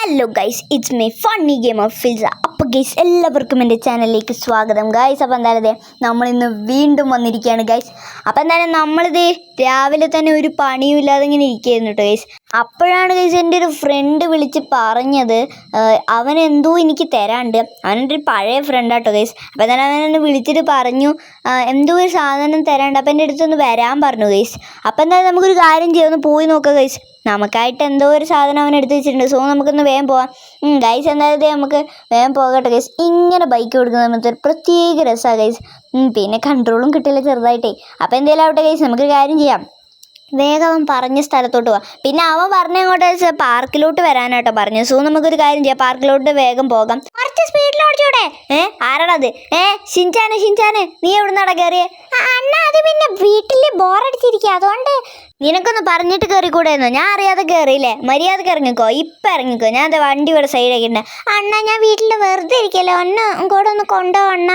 Hello guys it's my funny game of ഫിൽസ അപ്പോൾ guys എല്ലാവർക്കും എന്റെ ചാനലിലേക്ക് സ്വാഗതം. ഗൈസ് അപ്പോൾ എന്തായാലും നമ്മളിന്ന് വീണ്ടും വന്നിരിക്കുകയാണ് ഗൈസ് അപ്പോൾ എന്തായാലും നമ്മളിത് രാവിലെ തന്നെ ഒരു പണിയും ഇല്ലാതെ ഇങ്ങനെ ഇരിക്കുകയായിരുന്നു കേട്ടോ ഗൈസ് അപ്പോഴാണ് ഗൈസ് എന്റെ ഒരു ഫ്രണ്ട് വിളിച്ച് പറഞ്ഞത് അവൻ എന്തോ എനിക്ക് തരാണ്ട്. അവനെന്റെ ഒരു പഴയ ഫ്രണ്ടാട്ടോ ഗൈസ് അപ്പോൾ എന്തായാലും അവൻ വിളിച്ചിട്ട് പറഞ്ഞു എന്തോ ഒരു സാധനം തരാണ്ട്. അപ്പോൾ എന്റെ അടുത്തൊന്ന് വരാൻ പറഞ്ഞു ഗൈസ് അപ്പോൾ എന്തായാലും നമുക്കൊരു കാര്യം ചെയ്യാം. ഒന്ന് പോയി നോക്കാം ഗൈസ് നമുക്കായിട്ട് എന്തോ ഒരു സാധനം അവൻ എടുത്ത് വെച്ചിട്ടുണ്ട്. സോ നമുക്കൊന്ന് വേഗം പോവാം. ഗൈസ് എന്തായാലും നമുക്ക് വേഗം പോകട്ടെ ഗൈസ് ഇങ്ങനെ ബൈക്ക് കൊടുക്കുന്ന സമയത്ത് ഒരു പ്രത്യേക രസമാണ് ഗൈസ് പിന്നെ കൺട്രോളും കിട്ടില്ല ചെറുതായിട്ടേ. അപ്പോൾ എന്തെങ്കിലും ആവട്ടെ ഗൈസ് നമുക്കൊരു കാര്യം ചെയ്യാം. വേഗം അവൻ പറഞ്ഞ സ്ഥലത്തോട്ട് പോവാം. പിന്നെ അവൻ പറഞ്ഞ അങ്ങോട്ട് പാർക്കിലോട്ട് വരാനാട്ടോ പറഞ്ഞു സോ നമുക്കൊരു കാര്യം ചെയ്യാം. പാർക്കിലോട്ട് വേഗം പോകാം. ഏ? ആരാണത് ഏ? നീ എവിടുന്നാടാ കയറിയേ അണ്ണ അത് പിന്നെ വീട്ടിൽ ബോറടിച്ചിരിക്കുക അതുകൊണ്ട് നിനക്കൊന്ന് പറഞ്ഞിട്ട് കയറിക്കൂടായിരുന്നോ ഞാൻ അറിയാതെ കയറിയില്ലേ മര്യാദയ്ക്ക് ഇറങ്ങിക്കോ. ഇപ്പം ഇറങ്ങിക്കോ. ഞാൻ അത് വണ്ടി ഇവിടെ സൈഡാക്കി ഉണ്ട് അണ്ണ ഞാൻ വീട്ടിൽ വെറുതെ ഇരിക്കല്ലോ? അണ്ണ കൂടെ ഒന്ന് കൊണ്ടോ അണ്ണ.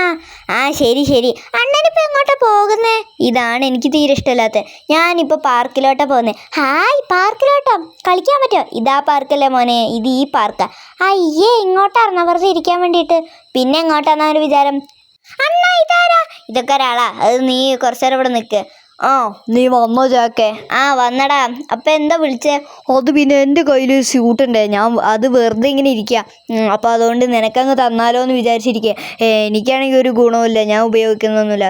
ആ ശരി ശരി. അണ്ണനിപ്പോൾ എങ്ങോട്ടാ പോകുന്നേ? ഇതാണ് എനിക്ക് തീരെ ഇഷ്ടമില്ലാത്തത് ഞാനിപ്പോൾ പാർക്കിലോട്ടാ പോകുന്നത് ഹായ് പാർക്കിലോട്ടോ? കളിക്കാൻ പറ്റുമോ ഇതാ പാർക്കല്ലേ മോനെ. ഇത് ഈ പാർക്കാ. അയ്യേ ഇങ്ങോട്ടായിരുന്നോ വെറുതെ ഇരിക്കാൻ വേണ്ടിയിട്ട്. പിന്നെ എങ്ങോട്ടാന്നാ ഒരു വിചാരം? അണ്ണാ ഇതാരാ? ഇതൊക്കെ ഒരാളാ. അത് നീ കുറച്ചു നേരം ഇവിടെ നിൽക്ക് ആ നീ വന്നോ ചാക്കേ ആ വന്നടാ. അപ്പൊ എന്താ വിളിച്ചേ? അത് പിന്നെ എന്റെ കയ്യിൽ സ്യൂട്ട് ഉണ്ട്. ഞാൻ അത് വെറുതെ ഇങ്ങനെ ഇരിക്കുക അപ്പോൾ അതുകൊണ്ട് നിനക്കങ്ങ് തന്നാലോ എന്ന് വിചാരിച്ചിരിക്കുക എനിക്കാണെങ്കിൽ ഒരു ഗുണവുമില്ല. ഞാൻ ഉപയോഗിക്കുന്നൊന്നുമില്ല.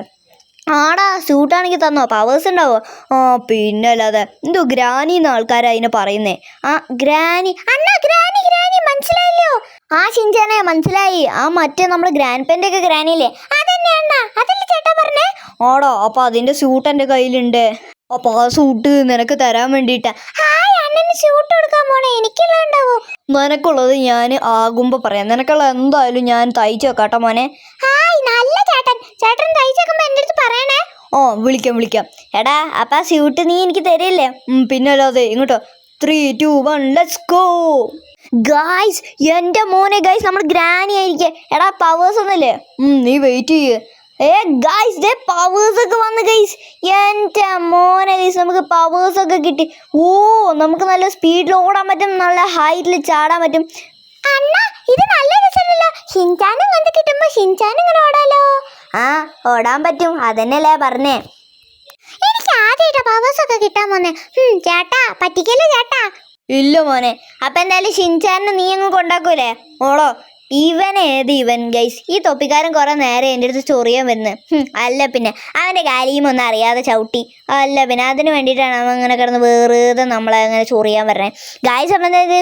ആടാ സ്യൂട്ടാണെങ്കിൽ തന്നോ? പവേഴ്സ് ഉണ്ടാവോ? ആ പിന്നെ അല്ലാതെ. എന്തോ ഗ്രാനി എന്ന് ആൾക്കാരതിനെ പറയുന്നേ. ആ ഗ്രാനി. അണ്ണാ ഗ്രാനി ഗ്രാനി. മനസ്സിലായില്ലോ? ആ ചിഞ്ചാനെ മനസ്സിലായി. ആ മറ്റേ നമ്മുടെ ഗ്രാൻഡ് പെന്റെ ഒക്കെ ഗ്രാനിയില്ലേ? അതന്നെ അണ്ണ അതല്ലേ ചേട്ടാ പറഞ്ഞേ? ഓടോ അപ്പോൾ അതിന്റെ സ്യൂട്ട് എന്റെ കയ്യിലുണ്ട്. അപ്പൊ ആ സൂട്ട് നിനക്ക് തരാൻ വേണ്ടിട്ടാ സ്യൂട്ട് നിനക്കുള്ളത് ഞാൻ ആകുമ്പോ പറയാം. നിനക്കുള്ള എന്തായാലും ഞാൻ തയ്ച്ചു വെക്കാട്ടോ മോനെ. നല്ല ചേട്ടൻ. ചേട്ടൻ എന്റെ അടുത്ത് പറയണേ. ഓ വിളിക്കാം വിളിക്കാം. എടാ അപ്പൊ ആ സ്യൂട്ട് നീ എനിക്ക് തരില്ലേ? പിന്നല്ലോ പിന്നെ അല്ലാതെ ഇങ്ങോട്ടോ. Three two one let's go guys എന്റെ മോനെ ഗായ്സ് നമ്മൾ ഗ്രാനി ആയിരിക്കേ. എടാ പവേഴ്സ് ഒന്നുമില്ലേ നീ വെയിറ്റ് ചെയ്യ്. ഏ ഗായ്സ് ഡേ പവേഴ്സ് ഒക്കെ വന്ന് ഗൈസ് എന്റെ മോനെ ഗൈസ് നമുക്ക് പവേഴ്സ് ഒക്കെ കിട്ടി. ഓ നമുക്ക് നല്ല സ്പീഡിൽ ഓടാൻ പറ്റും നല്ല ഹൈറ്റിൽ ചാടാൻ പറ്റും. അണ്ണ ഇത് നല്ല രസമല്ലോ ഹിൻചാനും കണ്ട് കിട്ടുമ്പോ ഹിൻചാനും ഇങ്ങനെ ഓടാലോ. ആ ഓടാൻ പറ്റും. അതന്നെയല്ലേ പറഞ്ഞേ. എനിക്ക് ആദ്യമായിട്ടാ പവേഴ്സ് ഒക്കെ കിട്ടാൻ വന്നേ. ചേട്ടാ പറ്റിക്കല്ലേ ചേട്ടാ? ഇല്ല മോനെ. അപ്പൊ എന്തായാലും ഷിൻചാനെ നീ അങ്ങ് കൊണ്ടാക്കൂലേ? ഓളോ ഇവൻ ഏത് ഇവൻ ഗൈസ് ഈ തൊപ്പിക്കാരൻ കുറെ നേരെ എന്റെ അടുത്ത് ചൊറിയാൻ വരുന്നത് അല്ല പിന്നെ അവന്റെ കാര്യം ഒന്നും അറിയാതെ ചവിട്ടി. അല്ല പിന്നെ അതിന് വേണ്ടിയിട്ടാണ് അവൻ അങ്ങനെ കിടന്ന് വേറെ നമ്മളെ അങ്ങനെ ചൊറിയാൻ വരണേ. ഗായ്സ് അപ്പം എന്തായത്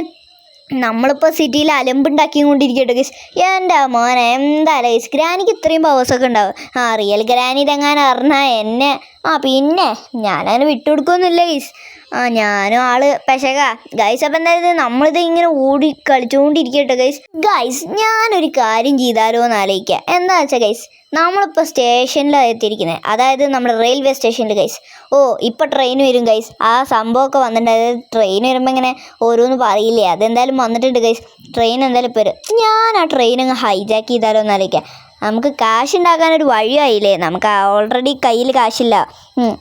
നമ്മളിപ്പോൾ സിറ്റിയിൽ അലമ്പുണ്ടാക്കിക്കൊണ്ടിരിക്കട്ടെ ഗൈസ് എന്റെ മോനെ എന്താ ഗൈസ് ഗ്രാനിക്ക് ഇത്രയും പവേഴ്സൊക്കെ ഉണ്ടാവും? ആ റിയൽ ഗ്രാനി ഇതെങ്ങാനും അറിഞ്ഞാൽ എന്നെ? ആ പിന്നെ ഞാനങ്ങനെ വിട്ടുകൊടുക്കൊന്നുമില്ല ഗൈസ് ആ ഞാനും ആൾ. പെശക ഗൈസ് അപ്പം എന്തായത്? നമ്മളിത് ഇങ്ങനെ ഓടി കളിച്ചുകൊണ്ടിരിക്കട്ടെ ഗൈസ് ഗൈസ് ഞാനൊരു കാര്യം ചെയ്താലോ എന്ന് ആലോചിക്കുക എന്താ വെച്ചാൽ ഗൈസ് നമ്മളിപ്പോൾ സ്റ്റേഷനിലാണ് എത്തിയിരിക്കുന്നത് അതായത് നമ്മുടെ റെയിൽവേ സ്റ്റേഷനിൽ ഗൈസ് ഓ ഇപ്പോൾ ട്രെയിൻ വരും ഗൈസ് ആ സംഭവമൊക്കെ വന്നിട്ടുണ്ട് അതായത് ട്രെയിൻ വരുമ്പോൾ ഇങ്ങനെ ഓരോന്ന് പറയില്ലേ? അതെന്തായാലും വന്നിട്ടുണ്ട് ഗൈസ് ട്രെയിൻ എന്തായാലും ഇപ്പോൾ വരും. ഞാൻ ആ ട്രെയിൻ അങ്ങ് ഹൈജാക്ക് ചെയ്താലോ എന്ന് ആലോചിക്കുക നമുക്ക് കാശ് ഉണ്ടാക്കാൻ ഒരു വഴിയായില്ലേ? നമുക്ക് ഓൾറെഡി കയ്യിൽ കാശില്ല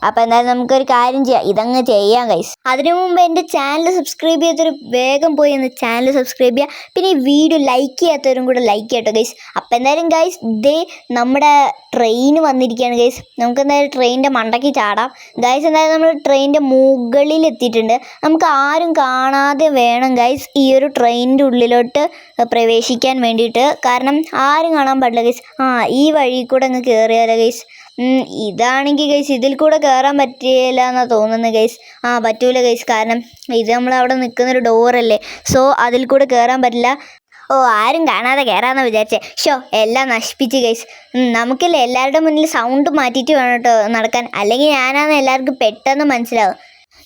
അപ്പോൾ എന്തായാലും നമുക്കൊരു കാര്യം ചെയ്യാം. ഇതങ്ങ് ചെയ്യാം ഗൈസ് അതിനു മുമ്പ് എന്റെ ചാനൽ സബ്സ്ക്രൈബ് ചെയ്യാത്തൊരു വേഗം പോയി ഒന്ന് ചാനൽ സബ്സ്ക്രൈബ് ചെയ്യുക പിന്നെ ഈ വീഡിയോ ലൈക്ക് ചെയ്യാത്തവരും കൂടെ ലൈക്ക് ചെയ്യട്ടോ ഗൈസ് അപ്പോൾ എന്തായാലും ഗൈസ് ദേ നമ്മുടെ ട്രെയിൻ വന്നിരിക്കുകയാണ് ഗൈസ് നമുക്ക് എന്തായാലും ട്രെയിനിന്റെ മണ്ടക്കി ചാടാം. ഗൈസ് എന്തായാലും നമ്മൾ ട്രെയിനിന്റെ മുകളിൽ എത്തിയിട്ടുണ്ട്. നമുക്ക് ആരും കാണാതെ വേണം ഗൈസ് ഈ ഒരു ട്രെയിനിന്റെ ഉള്ളിലോട്ട് പ്രവേശിക്കാൻ വേണ്ടിയിട്ട്. കാരണം ആരും കാണാൻ പാടില്ല ഗൈസ് ആ ഈ വഴി കൂടെ അങ്ങ് കയറിയാലോ ഗൈസ് ഇതാണെങ്കിൽ ഗൈസ് ഇതിൽ കൂടെ കയറാൻ പറ്റില്ല എന്നാണ് തോന്നുന്നത് ഗൈസ് ആ പറ്റൂല ഗൈസ് കാരണം ഇത് നമ്മൾ അവിടെ നിൽക്കുന്നൊരു ഡോറല്ലേ സോ അതിൽ കൂടെ കയറാൻ പറ്റില്ല. ഓ ആരും കാണാതെ കയറാമെന്ന് വിചാരിച്ചേ. ഷോ എല്ലാം നശിപ്പിച്ച് ഗൈസ് നമുക്കില്ല എല്ലാവരുടെ മുന്നിൽ സൗണ്ട് മാറ്റിയിട്ട് വേണം കേട്ടോ നടക്കാൻ. അല്ലെങ്കിൽ ഞാനാണ് എല്ലാവർക്കും പെട്ടെന്ന് മനസ്സിലാവും.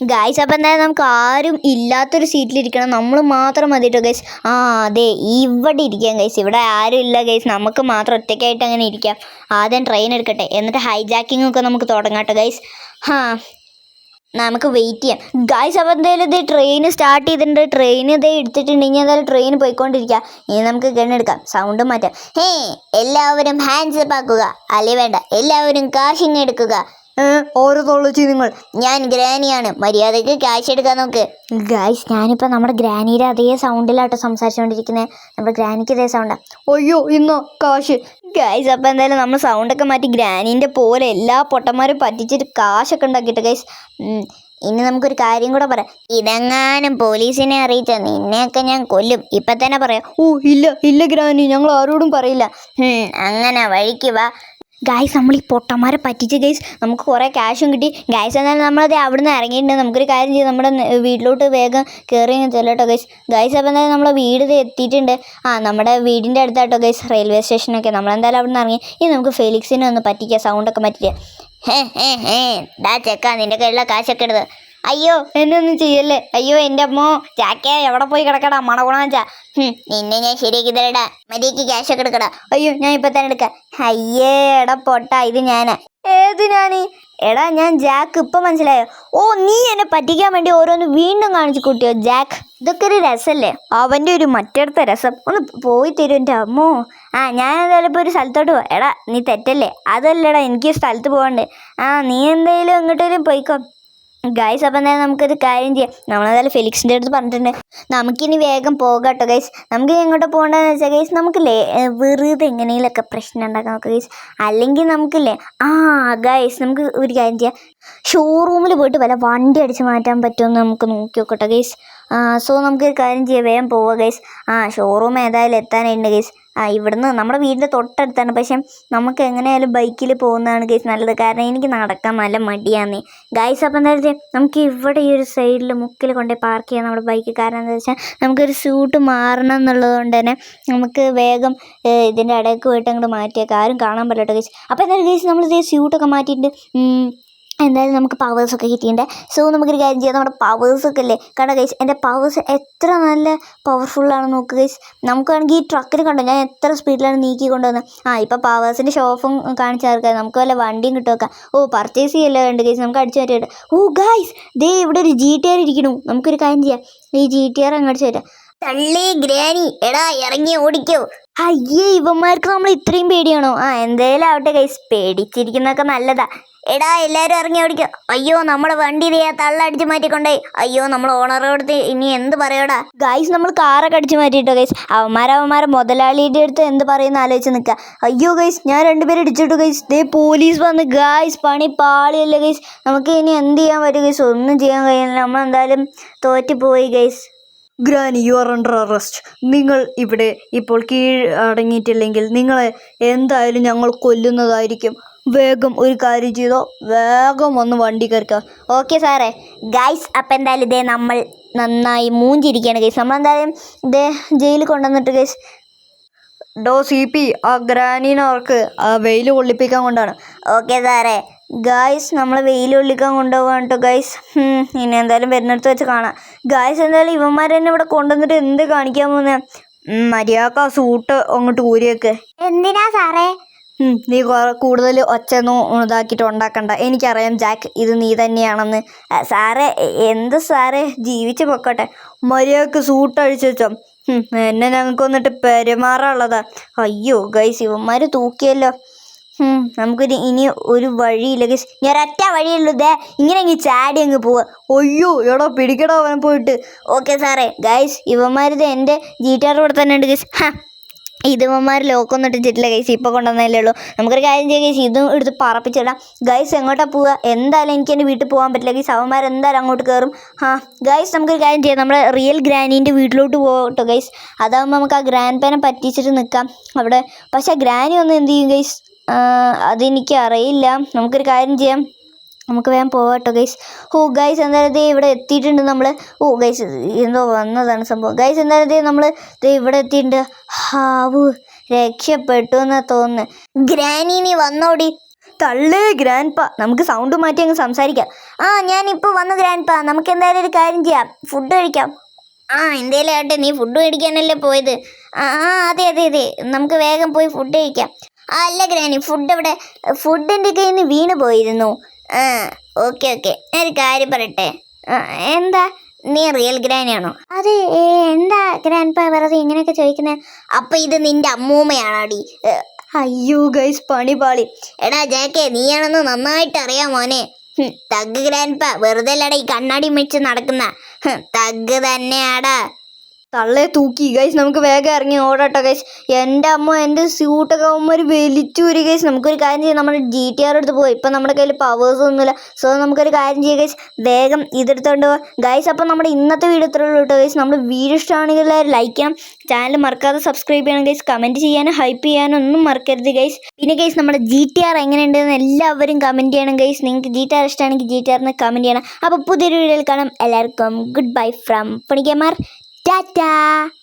ഗൈസ് അപ്പം എന്തായാലും നമുക്ക് ആരും ഇല്ലാത്തൊരു സീറ്റിലിരിക്കണം. നമ്മൾ മാത്രം മതി കേട്ടോ ഗൈസ് ആ അതെ ഇവിടെ ഇരിക്കാം ഗൈസ് ഇവിടെ ആരും ഇല്ല ഗൈസ് നമുക്ക് മാത്രം ഒറ്റയ്ക്കായിട്ട് അങ്ങനെ ഇരിക്കാം. ആദ്യം ട്രെയിൻ എടുക്കട്ടെ. എന്നിട്ട് ഹൈജാക്കിംഗ് ഒക്കെ നമുക്ക് തുടങ്ങാം കേട്ടോ ഗൈസ് ഹാ നമുക്ക് വെയിറ്റ് ചെയ്യാം. ഗായ്സ് അപ്പോൾ എന്തായാലും ഇത് ട്രെയിൻ സ്റ്റാർട്ട് ചെയ്തിട്ടുണ്ട്. ട്രെയിൻ ഇതേ എടുത്തിട്ടുണ്ടെങ്കിൽ എന്തായാലും ട്രെയിൻ പോയിക്കൊണ്ടിരിക്കുക ഇനി നമുക്ക് ഗണ്ണെടുക്കാം സൗണ്ട് മാറ്റാം. ഹേ എല്ലാവരും ഹാൻഡ്സ് അപ്പ് ആക്കുക. അല്ലേ വേണ്ട. എല്ലാവരും കാശിങ് എടുക്കുക. ഓരോ തൊള്ളിച്ച് നിങ്ങൾ ഞാൻ ഗ്രാനിയാണ്. മര്യാദയ്ക്ക് ക്യാഷ് എടുക്കാൻ നോക്ക്. ഗായ്സ് ഞാനിപ്പോൾ നമ്മുടെ ഗ്രാനിയുടെ അതേ സൗണ്ടിലാട്ടോ സംസാരിച്ചുകൊണ്ടിരിക്കുന്നത് നമ്മുടെ ഗ്രാനിക്ക് അതേ സൗണ്ടാണ് അയ്യോ ഇന്നോ കാശ്. ഗൈസ് അപ്പോൾ എന്തായാലും നമ്മൾ സൗണ്ടൊക്കെ മാറ്റി ഗ്രാനീന്റെ പോലെ എല്ലാ പൊട്ടന്മാരും പറ്റിച്ചിട്ട് കാശൊക്കെ ഉണ്ടാക്കിയിട്ട് ഗൈസ് ഇനി നമുക്കൊരു കാര്യം കൂടെ പറയാം. ഇതെങ്ങാനും പോലീസിനെ അറിയിച്ച നിന്നെയൊക്കെ ഞാൻ കൊല്ലും. ഇപ്പം തന്നെ പറയാം. ഓ ഇല്ല ഇല്ല ഗ്രാനി. ഞങ്ങൾ ആരോടും പറയില്ല. അങ്ങനെ വഴിക്ക് വാ. ഗൈസ് നമ്മൾ ഈ പൊട്ടന്മാരെ പറ്റിച്ച് ഗൈസ് നമുക്ക് കുറേ ക്യാഷും കിട്ടി. ഗൈസ് എന്നാലും നമ്മളത് അവിടെ നിന്ന് ഇറങ്ങിയിട്ടുണ്ട്. നമുക്കൊരു കാര്യം ചെയ്ത് നമ്മുടെ വീട്ടിലോട്ട് വേഗം കയറി ചെല്ലട്ടോ ഗൈസ് ഗൈസ് അപ്പോൾ എന്തായാലും നമ്മളെ വീട് എത്തിയിട്ടുണ്ട്. ആ നമ്മുടെ വീടിന്റെ അടുത്താട്ടോ ഗൈസ് റെയിൽവേ സ്റ്റേഷനൊക്കെ നമ്മളെന്തായാലും അവിടെ നിന്ന് ഇറങ്ങി. ഇനി നമുക്ക് ഫെലിക്സിനെ ഒന്ന് പറ്റിക്കുക സൗണ്ടൊക്കെ പറ്റിക്കുക ഹേ ഹേ ഹേ. ഡാ ചെക്കാ നിന്റെ കയ്യിലുള്ള കാശൊക്കെ എടുത്ത്. അയ്യോ. എന്നൊന്നും ചെയ്യല്ലേ? അയ്യോ എന്റെ അമ്മോ. ചാക്കേ എവിടെ പോയി കിടക്കടാ? മണകുണാച്ച നിന്നെ ഞാൻ ശരിയാക്കി തരടാ. മര്യാദയ്ക്ക് ക്യാഷ് ഒക്കെ എടുക്കടാ. അയ്യോ ഞാൻ ഇപ്പൊ തന്നെ എടുക്കാം. അയ്യേ എടാ പൊട്ട ഇത് ഞാനാ. ഏത് ഞാൻ? എടാ ഞാൻ ജാക്ക്. ഇപ്പൊ മനസ്സിലായോ? ഓ നീ എന്നെ പറ്റിക്കാൻ വേണ്ടി ഓരോന്ന് വീണ്ടും കാണിച്ചു കൂട്ടിയോ ജാക്ക്? ഇതൊക്കെ ഒരു രസല്ലേ? അവന്റെ ഒരു മറ്റടുത്ത രസം. ഒന്ന് പോയി തരും എന്റെ അമ്മോ. ആ ഞാൻ എന്തായാലും ഒരു സ്ഥലത്തോട്ട് പോവാം. എടാ നീ തെറ്റല്ലേ? അതല്ലടാ എനിക്ക് സ്ഥലത്ത് പോകണ്ടേ ആ നീ എന്തായാലും എങ്ങോട്ടേലും പോയിക്കോ. ഗൈസ് അപ്പം എന്തായാലും നമുക്കൊരു കാര്യം ചെയ്യാം. നമ്മളെന്തായാലും ഫെലിക്സിന്റെ അടുത്ത് പറഞ്ഞിട്ടുണ്ട്. നമുക്കിനി വേഗം പോകാം കേട്ടോ ഗൈസ് നമുക്ക് എങ്ങോട്ട് പോകേണ്ടതെന്ന് വെച്ചാൽ ഗൈസ് നമുക്കില്ലേ വെറുതെ എങ്ങനെയെങ്കിലുമൊക്കെ പ്രശ്നം ഉണ്ടാക്കാൻ നോക്കാം ഗൈസ് അല്ലെങ്കിൽ നമുക്കില്ലേ ആ ഗൈസ് നമുക്ക് ഒരു കാര്യം ചെയ്യാം. ഷോറൂമിൽ പോയിട്ട് വല്ല വണ്ടി അടിച്ച് മാറ്റാൻ പറ്റുമെന്ന് നമുക്ക് നോക്കി നോക്കട്ടെ ഗൈസ് സോ നമുക്കൊരു കാര്യം ചെയ്യാം വേഗം പോവുക ഗൈസ് ആ ഷോറൂം ഏതായാലും എത്താനായിട്ടുണ്ട് ഗൈസ് ഇവിടുന്ന് നമ്മുടെ വീടിന്റെ തൊട്ടടുത്താണ്. പക്ഷെ നമുക്ക് എങ്ങനെയായാലും ബൈക്കിൽ പോകുന്നതാണ് ഗൈസ് നല്ലത്. കാരണം എനിക്ക് നടക്കാൻ നല്ല മടിയാന്നേ. ഗൈസ് അപ്പം എന്താ വെച്ചാൽ നമുക്ക് ഇവിടെ ഈ ഒരു സൈഡിൽ മുക്കിൽ കൊണ്ടുപോയി പാർക്ക് ചെയ്യാം നമ്മുടെ ബൈക്ക് കാരണം എന്താ വെച്ചാൽ നമുക്കൊരു സ്യൂട്ട് മാറണം എന്നുള്ളത് കൊണ്ട് തന്നെ നമുക്ക് വേഗം ഇതിന്റെ ഇടയ്ക്ക് പോയിട്ട് അങ്ങോട്ട് മാറ്റിയേക്കാം. ആരും കാണാൻ പറ്റില്ല ഗൈസ് അപ്പോൾ എന്തായാലും ഗൈസ് നമ്മളിത് സ്യൂട്ടൊക്കെ മാറ്റിയിട്ട് എന്തായാലും നമുക്ക് പവേഴ്സൊക്കെ കിട്ടിയിട്ടുണ്ട്. സോ നമുക്കൊരു കാര്യം ചെയ്യാം. നമ്മുടെ പവേഴ്സൊക്കെ അല്ലേ കണ്ടോ ഗൈസ് എന്റെ പവേഴ്സ് എത്ര നല്ല പവർഫുള്ളാണ് നോക്ക് ഗൈസ് നമുക്ക് വേണമെങ്കിൽ ഈ ട്രക്കിന് കണ്ടോ ഞാൻ എത്ര സ്പീഡിലാണ് നീക്കി കൊണ്ടുവന്നത് ആ ഇപ്പോൾ പവേഴ്സിന്റെ ഷോഫും കാണിച്ചു തീർക്കാം നമുക്ക് വല്ല വണ്ടിയും കിട്ടുമൊക്കെ ഓ പർച്ചേസ് ചെയ്യല്ലോ ഉണ്ട് ഗൈസ് നമുക്ക് അടിച്ചു മാറ്റിയിട്ട് ഓ ഗൈസ് ദേ ഇവിടെ ഒരു ജി ടി ആർ ഇരിക്കണു നമുക്കൊരു കാര്യം ചെയ്യാം. ഈ ജി ടി ആർ അങ്ങ് അടിച്ചു തരാം തള്ളി ഗ്രാനി. എടാ ഇറങ്ങി ഓടിക്കോ. അയ്യേ ഇവന്മാർക്ക് നമ്മൾ ഇത്രയും പേടിയാണോ? ആ എന്തായാലും ആവട്ടെ ഗൈസ് പേടിച്ചിരിക്കുന്നതൊക്കെ നല്ലതാ. എടാ എല്ലാവരും ഇറങ്ങി ഓടിക്കോ. അയ്യോ നമ്മുടെ വണ്ടി ഇതേ തള്ളടിച്ച് മാറ്റിക്കൊണ്ടേ. അയ്യോ നമ്മൾ ഓണറോടത്ത് ഇനി എന്ത് പറയടാ? ഗൈസ് നമ്മൾ കാറൊക്കെ അടിച്ച് മാറ്റിട്ടോ ഗൈസ് അവന്മാരവന്മാരെ മുതലാളിയുടെ അടുത്ത് എന്ത് പറയുന്ന ആലോചിച്ച് നിൽക്കുക അയ്യോ ഗൈസ് ഞാൻ രണ്ടുപേരും ഇടിച്ചിട്ടു ഗൈസ് ദേ പോലീസ് വന്ന് ഗൈസ് പണി പാളിയല്ലേ ഗൈസ് നമുക്ക് ഇനി എന്ത് ചെയ്യാൻ പറ്റും ഗൈസ് ഒന്നും ചെയ്യാൻ കഴിയില്ല. നമ്മൾ എന്തായാലും തോറ്റുപോയി guys granny you are under arrest നിങ്ങൾ ഇവിടെ ഇപ്പോൾ കീഴടങ്ങിയിട്ടില്ലെങ്കിൽ നിങ്ങളെ എന്തായാലും ഞങ്ങൾ കൊല്ലുന്നതായിരിക്കും. വേഗം ഒരു കാര്യം ചെയ്തോ? വേഗം വന്ന് വണ്ടി കയറിക്കാം. ഓക്കെ സാറേ ഗൈസ് അപ്പം എന്തായാലും ഇതേ നമ്മൾ നന്നായി മൂഞ്ചിരിക്കുകയാണ് ഗൈസ് നമ്മൾ എന്തായാലും ഇതേ ജയിലിൽ കൊണ്ടുവന്നിട്ട് ഗൈസ് ഡോ സി പി ആ ഗ്രാനീനവർക്ക് ആ വെയിൽ കൊള്ളിപ്പിക്കാൻ കൊണ്ടാണ്. ഓക്കെ സാറേ ഗായ്സ് നമ്മൾ വെയിൽ കൊള്ളിക്കാൻ കൊണ്ടുപോകാൻ കേട്ടോ ഗൈസ് ഇനി എന്തായാലും വരുന്നിടത്ത് വെച്ച് കാണാം. ഗായ്സ് എന്തായാലും ഇവന്മാർ തന്നെ ഇവിടെ കൊണ്ടുവന്നിട്ട് എന്ത് കാണിക്കാൻ പോകുന്നത് മര്യാദ ആ സൂട്ട് അങ്ങോട്ട് ഊരിയൊക്കെ. എന്തിനാ സാറേ? നീ കൂടുതൽ ഒച്ചയൊന്നും ഇതാക്കിയിട്ട് ഉണ്ടാക്കണ്ട. എനിക്കറിയാം ജാക്ക് ഇത് നീ തന്നെയാണെന്ന്. സാറേ എന്ത് സാറേ? ജീവിച്ച് പൊക്കോട്ടെ. മര്യാദയ്ക്ക് സൂട്ട് വെച്ചോ. എന്നെ ഞങ്ങൾക്ക് വന്നിട്ട് പെരുമാറാനുള്ളതാ. അയ്യോ ഗൈസ് ഇവന്മാർ തൂക്കിയല്ലോ. നമുക്കൊരു ഇനി ഒരു വഴിയില്ല ഗൈസ് ഞാൻ ഒരൊറ്റ വഴിയുള്ളൂ ദേ ഇങ്ങനെ അങ്ങ് ചാടി അങ്ങ് പോവുക അയ്യോ എടോ പിടിക്കടോ അവനെ പോയിട്ട്. ഓക്കെ സാറേ ഗൈസ് ഇവന്മാരിത് എന്റെ ജീറ്റാർ തന്നെ ഉണ്ട് ഗൈസ് ഹാ ഇത് ഇവന്മാർ ലോക്കൊന്നും ഇട്ടിട്ടില്ല ഗൈസ് ഇപ്പോൾ കൊണ്ടുവന്നതല്ലേ ഉള്ളൂ. നമുക്കൊരു കാര്യം ചെയ്യാം ഗൈസ് ഇതും എടുത്ത് പറപ്പിച്ചിടാം. ഗൈസ് എങ്ങോട്ടാ പോവുക? എന്തായാലും എനിക്ക് എന്റെ വീട്ടിൽ പോകാൻ പറ്റില്ല. ഗൈസ് അവന്മാർ എന്തായാലും അങ്ങോട്ട് കയറും ആ ഗൈസ് നമുക്കൊരു കാര്യം ചെയ്യാം. നമ്മുടെ റിയൽ ഗ്രാനീന്റെ വീട്ടിലോട്ട് പോകട്ടോ ഗൈസ് അതാകുമ്പോൾ നമുക്ക് ആ ഗ്രാൻഡ് പേനെ പറ്റിച്ചിട്ട് നിൽക്കാം. അവിടെ പക്ഷേ ഗ്രാനി ഒന്ന് എന്ത് ചെയ്യും ഗൈസ് അതെനിക്ക് അറിയില്ല നമുക്കൊരു കാര്യം ചെയ്യാം. നമുക്ക് വേഗം പോവാം കേട്ടോ ഗൈസ് ഓ ഗൈസ് എന്തായാലും ദേ ഇവിടെ എത്തിയിട്ടുണ്ട് നമ്മൾ ഓ ഗൈസ് എന്തോ വന്നതാണ് സംഭവം. ഗൈസ് എന്തായാലും ദേ നമ്മൾ ദേ ഇവിടെ എത്തിയിട്ടുണ്ട്. ഹാവു രക്ഷപ്പെട്ടു എന്നാ തോന്നുന്നു. ഗ്രാനി നീ വന്നോടി. തള്ളേ ഗ്രാൻഡ് പാ നമുക്ക് സൗണ്ട് മാറ്റി അങ്ങ് സംസാരിക്കാം. ആ ഞാനിപ്പോൾ വന്നു ഗ്രാൻഡ് പാ നമുക്ക് എന്തായാലും ഒരു കാര്യം ചെയ്യാം. ഫുഡ് കഴിക്കാം. ആ എന്തേലും ആട്ടെ നീ ഫുഡ് മേടിക്കാനല്ലേ പോയത്? ആ അതെ അതെ അതെ. നമുക്ക് വേഗം പോയി ഫുഡ് കഴിക്കാം. അല്ല ഗ്രാനി ഫുഡ് അവിടെ ഫുഡ് എന്റെ കയ്യിൽ നിന്ന് വീണ് പോയിരുന്നു. ആ ഓക്കെ ഓക്കെ. ഞാൻ ഒരു കാര്യം പറയട്ടെ? എന്താ? നീ റിയൽ ഗ്രാനിയാണോ? അതെ എന്താ ഗ്രാൻഡ് പാ വെറുതെ ഇങ്ങനെയൊക്കെ ചോദിക്കുന്നത് അപ്പം ഇത് നിന്റെ അമ്മൂമ്മയാണോടി? അയ്യോ ഗൈസ് പണിപാളി എടാ ജാക്കെ നീയാണെന്ന് നന്നായിട്ട് അറിയാം മോനെ. തഗ് തഗ് പാ വെറുതെ അല്ലടാ ഈ കണ്ണാടി വെച്ച് നടക്കുന്ന. തഗ് തന്നെയാടാ. തള്ളെ തൂക്കി. ഗൈസ് നമുക്ക് വേഗം ഇറങ്ങി ഓടട്ടോ ഗൈസ് എന്റെ അമ്മ എന്റെ സ്യൂട്ടൊക്കെ ആകുമ്പോൾ വലിച്ചു വരും ഗൈസ് നമുക്കൊരു കാര്യം ചെയ്യാം. നമ്മുടെ ജി ടി ആർ എടുത്ത് പോയി. ഇപ്പം നമ്മുടെ കയ്യിൽ പവേഴ്സ് ഒന്നുമില്ല. സോ നമുക്കൊരു കാര്യം ചെയ്യാം ഗൈസ് വേഗം ഇതെടുത്തോണ്ട് പോകാം ഗൈസ് അപ്പം നമ്മുടെ ഇന്നത്തെ വീഡിയോ ഇത്രേ ഉള്ളൂ കേട്ടോ ഗൈസ് നമ്മുടെ വീഡിയോ ഇഷ്ടമാണെങ്കിൽ ലൈക്ക് ചെയ്യണം. ചാനൽ മറക്കാതെ സബ്സ്ക്രൈബ് ചെയ്യണം ഗൈസ് കമന്റ് ചെയ്യാനും ഹൈപ്പ് ചെയ്യാനും ഒന്നും മറക്കരുത് ഗൈസ് പിന്നെ ഗൈസ് നമ്മുടെ ജി ടി ആർ എങ്ങനെയുണ്ടെന്ന് എല്ലാവരും കമന്റ് ചെയ്യണം ഗൈസ് നിങ്ങൾക്ക് ജി ടി ആർ ഇഷ്ടമാണെങ്കിൽ ജി ടി ആറിന് കമന്റ് ചെയ്യണം. അപ്പോൾ പുതിയൊരു വീഡിയോയിൽ കാണാം. എല്ലാവർക്കും ഗുഡ് ബൈ ഫ്രം പണിക്കമാർ 哒ゃ。